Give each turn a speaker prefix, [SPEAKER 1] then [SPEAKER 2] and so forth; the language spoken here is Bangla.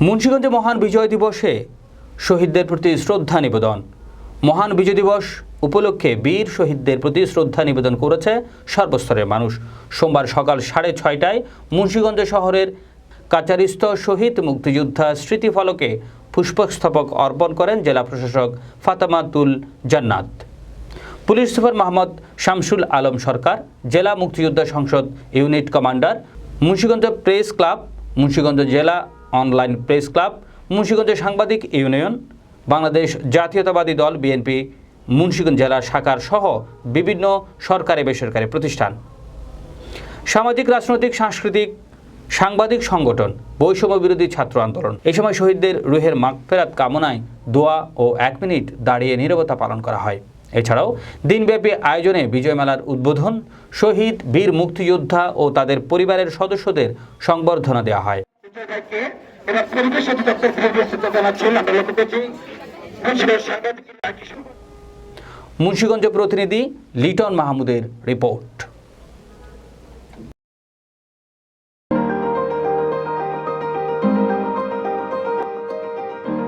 [SPEAKER 1] মুন্সিগঞ্জে মহান বিজয় দিবসে শহীদদের প্রতি শ্রদ্ধা নিবেদন। মহান বিজয় দিবস উপলক্ষে বীর শহীদদের প্রতি শ্রদ্ধা নিবেদন করেছে সর্বস্তরের মানুষ। সোমবার সকাল সাড়ে ছয়টায় মুন্সিগঞ্জ শহরের কাচারিস্থ শহীদ মুক্তিযোদ্ধা স্মৃতিফলকে পুষ্পস্তবক অর্পণ করেন জেলা প্রশাসক ফাতামাতুল জান্নাত। পুলিশ সুপার মোহাম্মদ শামসুল আলম সরকার, জেলা মুক্তিযোদ্ধা সংসদ unit commander, Munshiganj press club, Munshiganj জেলা অনলাইন প্রেস ক্লাব, মুন্সীগঞ্জ সাংবাদিক ইউনিয়ন, বাংলাদেশ জাতীয়তাবাদী দল বিএনপি, মুন্সীগঞ্জ জেলা শাখার সহ বিভিন্ন সরকারি বেসরকারি প্রতিষ্ঠান। সামাজিক, রাজনৈতিক, সাংস্কৃতিক, সাংবাদিক সংগঠন, বৈষম্য বিরোধী ছাত্র আন্দোলন। এই সময় শহীদদের রুহের মাগফেরাত কামনায় দোয়া ও এক মিনিট দাঁড়িয়ে নীরবতা পালন করা হয়। এছাড়াও দিনব্যাপী আয়োজনে বিজয় মেলার উদ্বোধন শহীদ বীর মুক্তিযোদ্ধা ও তাদের পরিবারের সদস্যদের সংবর্ধনা দেওয়া হয়। মুন্সিগঞ্জ প্রতিনিধি লিটন মাহমুদের রিপোর্ট।